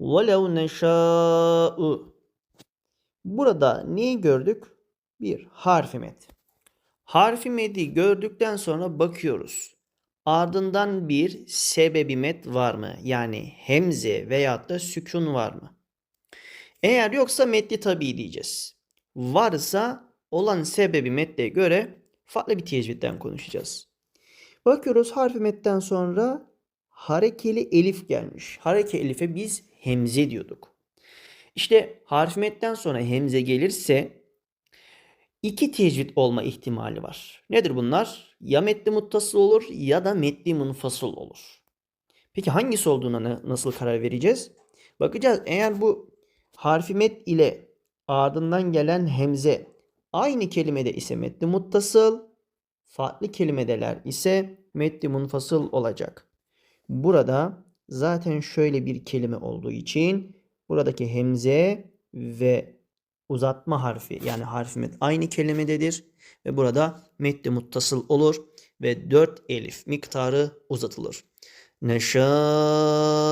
وَلَوْ نَشَاءُ Burada neyi gördük? Bir harfi met. Harfi medi gördükten sonra bakıyoruz. Ardından bir sebebi met var mı? Yani hemze veyahut da sükun var mı? Eğer yoksa metli tabi diyeceğiz. Varsa olan sebebi metne göre farklı bir tecvitten konuşacağız. Bakıyoruz harfi metten sonra harekeli elif gelmiş. Hareke elife biz hemze diyorduk. İşte harfi metten sonra hemze gelirse iki tecvid olma ihtimali var. Nedir bunlar? Ya metli muttasıl olur ya da metli munfasıl olur. Peki hangisi olduğuna na- nasıl karar vereceğiz? Bakacağız. Eğer bu harfi met ile ardından gelen hemze aynı kelimede ise metli muttasıl, farklı kelimedeler ise metli munfasıl olacak. Burada zaten şöyle bir kelime olduğu için buradaki hemze ve uzatma harfi yani harfi met aynı kelimededir ve burada metli muttasıl olur ve 4 elif miktarı uzatılır. Neşâ'u